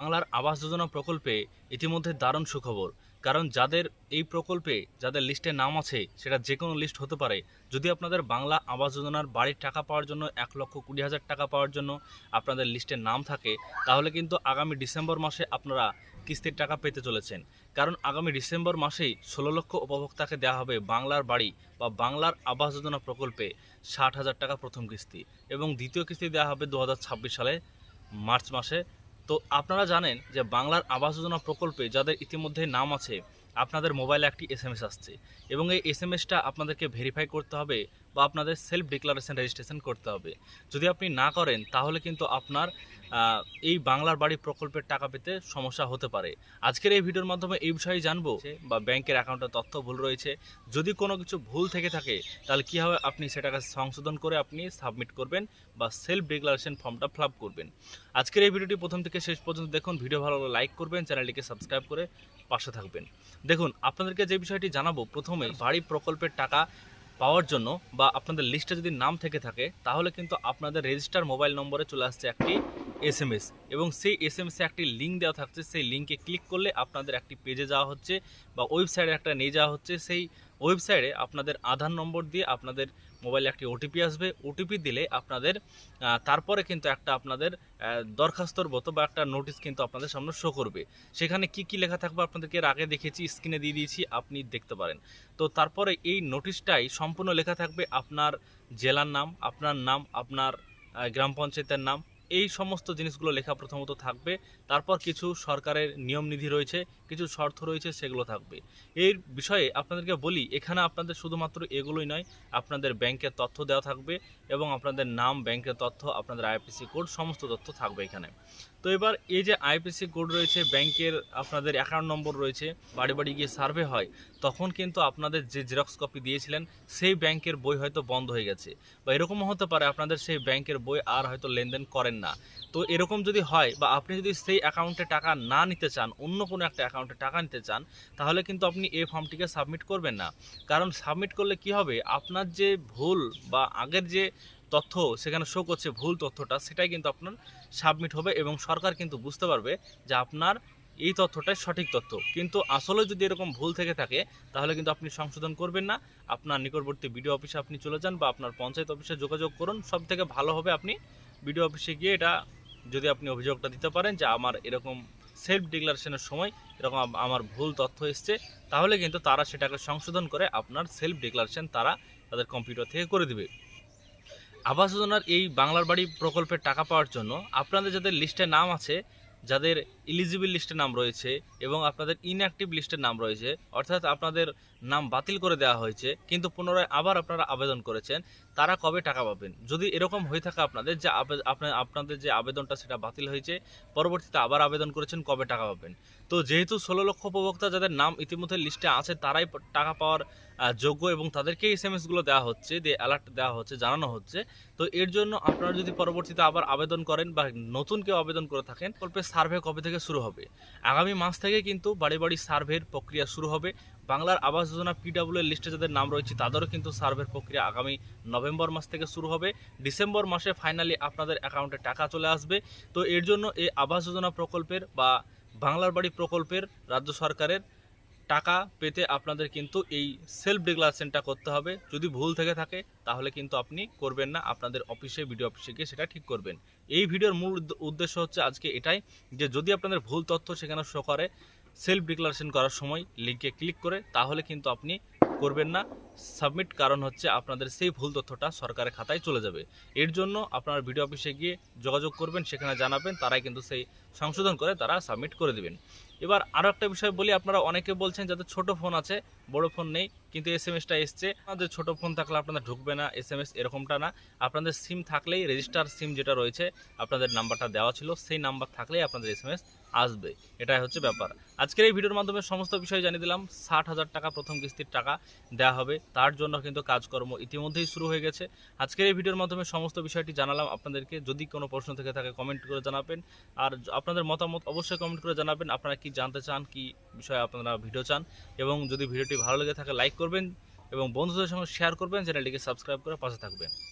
বাংলার আবাস যোজনা প্রকল্পে ইতিমধ্যে দারুণ সুখবর। কারণ যাদের এই প্রকল্পে যাদের লিস্টে নাম আছে, সেটা যে কোনো লিস্ট হতে পারে। যদি আপনাদের বাংলা আবাস যোজনার বাড়ির টাকা পাওয়ার জন্য এক লক্ষ কুড়ি হাজার টাকা পাওয়ার জন্য আপনাদের লিস্টে নাম থাকে, তাহলে কিন্তু আগামী ডিসেম্বর মাসে আপনারা কিস্তির টাকা পেতে চলেছেন। কারণ আগামী ডিসেম্বর মাসেই ষোলো লক্ষ উপভোক্তাকে দেওয়া হবে বাংলার বাড়ি বা বাংলার আবাস যোজনা প্রকল্পে ষাট হাজার টাকা প্রথম কিস্তি। এবং দ্বিতীয় কিস্তি দেওয়া হবে দু হাজার ছাব্বিশ সালে মার্চ মাসে। তো আপনারা জানেন যে বাংলার আবাস যোজনা প্রকল্পে যাদের ইতিমধ্যে নাম আছে আপনাদের মোবাইলে একটি এস এম এস আসছে এবং এই এস এম এসটা আপনাদেরকে ভেরিফাই করতে হবে বা আপনাদের সেলফ ডিক্লারেশন রেজিস্ট্রেশন করতে হবে। যদি আপনি না করেন, তাহলে কিন্তু আপনার এই বাংলার বাড়ি প্রকল্পের টাকা পেতে সমস্যা হতে পারে। আজকের এই ভিডিওর মাধ্যমে এই বিষয়ে জানব বা ব্যাংকের অ্যাকাউন্টের তথ্য ভুল রয়েছে। যদি কোনো কিছু ভুল থেকে থাকে, তাহলে কীভাবে আপনি সেটাকে সংশোধন করে আপনি সাবমিট করবেন বা সেলফ ডিক্লারেশন ফর্মটা ফিল করবেন। আজকের এই ভিডিওটি প্রথম থেকে শেষ পর্যন্ত দেখুন। ভিডিও ভালো লাইক করবেন, চ্যানেলটিকে সাবস্ক্রাইব করে পাশে থাকবেন। দেখুন, আপনাদেরকে যে বিষয়টি জানাব, প্রথমে বাড়ি প্রকল্পের টাকা পাওয়ার জন্য বা আপনাদের লিস্টে যদি নাম থেকে থাকে, তাহলে কিন্তু আপনাদের রেজিস্টার মোবাইল নম্বরে চলে আসছে একটি এস এম এস এবং সেই এস এম এসে একটি লিঙ্ক দেওয়া থাকছে। সেই লিঙ্কে ক্লিক করলে আপনাদের একটি পেজে যাওয়া হচ্ছে বা ওয়েবসাইটে একটা নিয়ে যাওয়া হচ্ছে। সেই ওয়েবসাইটে আপনাদের আধার নম্বর দিয়ে আপনাদের মোবাইলে একটি ওটিপি আসবে। ওটিপি দিলে আপনাদের তারপরে কিন্তু একটা আপনাদের দরখাস্তর মতো বা একটা নোটিশ কিন্তু আপনাদের সামনে শো করবে। সেখানে কি কি লেখা থাকবে আপনাদেরকে এর আগে দেখেছি স্ক্রিনে দিয়ে দিয়েছি, আপনি দেখতে পারেন। তো তারপরে এই নোটিশটাই সম্পূর্ণ লেখা থাকবে আপনার জেলার নাম, আপনার নাম, আপনার গ্রাম পঞ্চায়েতের নাম এই সমস্ত জিনিসগুলো লেখা প্রথমত থাকবে। তারপর কিছু সরকারের নিয়ম নিধি রয়েছে, কিছু শর্ত রয়েছে, সেগুলো থাকবে। এর বিষয়ে আপনাদেরকে বলি, এখানে আপনাদের শুধুমাত্র এগুলোই নয়, আপনাদের ব্যাংকের তথ্য দেওয়া থাকবে এবং আপনাদের নাম, ব্যাংকের তথ্য, আপনাদের আইপিসি কোড, সমস্ত তথ্য থাকবে এখানে। তো এবার এই যে আইপিসি কোড রয়েছে ব্যাংকের আপনাদের অ্যাকাউন্ট নম্বর রয়েছে, বাড়ি বাড়ি গিয়ে সার্ভে হয়, তখন কিন্তু আপনাদের যে জেরক্স কপি দিয়েছিলেন, সেই ব্যাংকের বই হয়তো বন্ধ হয়ে গেছে। বা এরকমও হতে পারে আপনাদের সেই ব্যাংকের বই আর হয়তো লেনদেন করেন না। তো এরকম যদি হয় বা আপনি যদি সেই অ্যাকাউন্টে টাকা না নিতে চান, অন্য কোনো একটা অ্যাকাউন্টে টাকা নিতে চান, তাহলে কিন্তু আপনি এই ফর্মটিকে সাবমিট করবেন না। কারণ সাবমিট করলে কি হবে? আপনার যে ভুল বা আগের যে তথ্য সেখানে শো করছে ভুল তথ্যটা, সেটাই কিন্তু আপনার সাবমিট হবে এবং সরকার কিন্তু বুঝতে পারবে যে আপনার এই তথ্যটাই সঠিক তথ্য। কিন্তু আসলে যদি এরকম ভুল থেকে থাকে, তাহলে কিন্তু আপনি সংশোধন করবেন না। আপনার নিকটবর্তী বিডিও অফিসে আপনি চলে যান বা আপনার পঞ্চায়েত অফিসে যোগাযোগ করুন। সব থেকে ভালো হবে আপনি বিডিও অফিসে গিয়ে এটা যদি আপনি অভিযোগটা দিতে পারেন যে আমার এরকম সেলফ ডিক্লারেশনের সময় এরকম আমার ভুল তথ্য এসছে, তাহলে কিন্তু তারা সেটাকে সংশোধন করে আপনার সেলফ ডিক্লারেশন তারা তাদের কম্পিউটার থেকে করে দিবে। আবাস যোজনার এই বাংলার বাড়ি প্রকল্পের টাকা পাওয়ার জন্য আপনাদের যাদের লিস্টে নাম আছে, যাদের ইলিজিবল লিস্টে নাম রয়েছে এবং আপনাদের ইনঅ্যাক্টিভ লিস্টে নাম রয়েছে। অর্থাৎ আপনাদের নাম বাতিল করে দেওয়া হয়েছে, কিন্তু পুনরায় আবার আপনারা আবেদন করেছেন, তারা কবে টাকা পাবেন? যদি এরকম হয়ে থাকে আপনাদের যে আপনাদের যে আবেদনটা সেটা বাতিল হয়েছে, পরবর্তীতে আবার আবেদন করেছেন, কবে টাকা পাবেন? তো যেহেতু ষোলো লক্ষ উপভোক্তা যাদের নাম ইতিমধ্যে লিস্টে আছে, তারাই টাকা পাওয়ার যোগ্য এবং তাদেরকে এস এম এসগুলো দেওয়া হচ্ছে, দিয়ে অ্যালার্ট দেওয়া হচ্ছে, জানানো হচ্ছে। তো এর জন্য আপনারা যদি পরবর্তীতে আবার আবেদন করেন বা নতুন কেউ আবেদন করে থাকেন প্রকল্পের সার্ভে কবে থেকে শুরু হবে। আগামী মাস থেকে কিন্তু বাড়ি বাড়ি সার্ভের প্রক্রিয়া শুরু হবে। বাংলার আবাস যোজনা পিডাব্লিউ লিস্টে যাদের নাম রয়েছে, তাদেরও কিন্তু সার্ভের প্রক্রিয়া আগামী নভেম্বর মাস থেকে শুরু হবে। ডিসেম্বর মাসে ফাইনালি আপনাদের অ্যাকাউন্টে টাকা চলে আসবে। তো এর জন্য এই আবাস যোজনা প্রকল্পের বা বাংলার বাড়ি প্রকল্পের রাজ্য সরকারের টাকা পেতে আপনাদের কিন্তু এই সেলফ ডিক্লারেশনটা করতে হবে। যদি ভুল থেকে থাকে, তাহলে কিন্তু আপনি করবেন না। আপনাদের অফিসে ভিডিও অফিসে গিয়ে সেটা ঠিক করবেন। এই ভিডিওর মূল উদ্দেশ্য হচ্ছে আজকে এটাই যে, যদি আপনাদের ভুল তথ্য সেখানে শো করে সেলফ ডিক্লারেশন করার সময় লিঙ্কে ক্লিক করে, তাহলে কিন্তু আপনি করবেন না। সাবমিট কারণ হচ্ছে আপনাদের সেই ভুল তথ্যটা সরকারের খাতায় চলে যাবে। এর জন্য আপনার ভিডিও অফিসে গিয়ে যোগাযোগ করবেন, সেখানে জানাবেন, তারাই কিন্তু সেই সংশোধন করে তারা সাবমিট করে দেবেন। এবার আরও একটা বিষয় বলি, আপনারা অনেকে বলছেন যাদের ছোট ফোন আছে, বড় ফোন নেই, কিন্তু এস এম এসটা এসছে। আপনাদের ছোট ফোন থাকলে আপনাদের ঢুকবে না এস এম এস এরকমটা না। আপনাদের সিম থাকলেই, রেজিস্টার সিম যেটা রয়েছে, আপনাদের নাম্বারটা দেওয়া ছিল, সেই নাম্বার থাকলেই আপনাদের এস এম এস আসবে। এটাই হচ্ছে ব্যাপার। আজকের এই ভিডিওর মাধ্যমে সমস্ত বিষয় জানিয়ে দিলাম। ষাট হাজার টাকা প্রথম কিস্তির টাকা দেওয়া হবে। তার জন্য কিন্তু কাজকর্ম ইতিমধ্যেই শুরু হয়ে গেছে। আজকের এই ভিডিওর মাধ্যমে সমস্ত বিষয়টি জানালাম। আপনাদেরকে যদি কোনো প্রশ্ন থেকে থাকে কমেন্ট করে জানাবেন। আর আপনাদের মতামত অবশ্যই কমেন্ট করে জানাবেন। আপনারা কি জানতে চান, কি বিষয়ে আপনারা ভিডিও চান? এবং যদি ভিডিওটি ভালো লেগে থাকে লাইক করবেন এবং বন্ধুদের সঙ্গে শেয়ার করবেন চ্যানেলটিকে সাবস্ক্রাইব করে পাশে থাকবেন।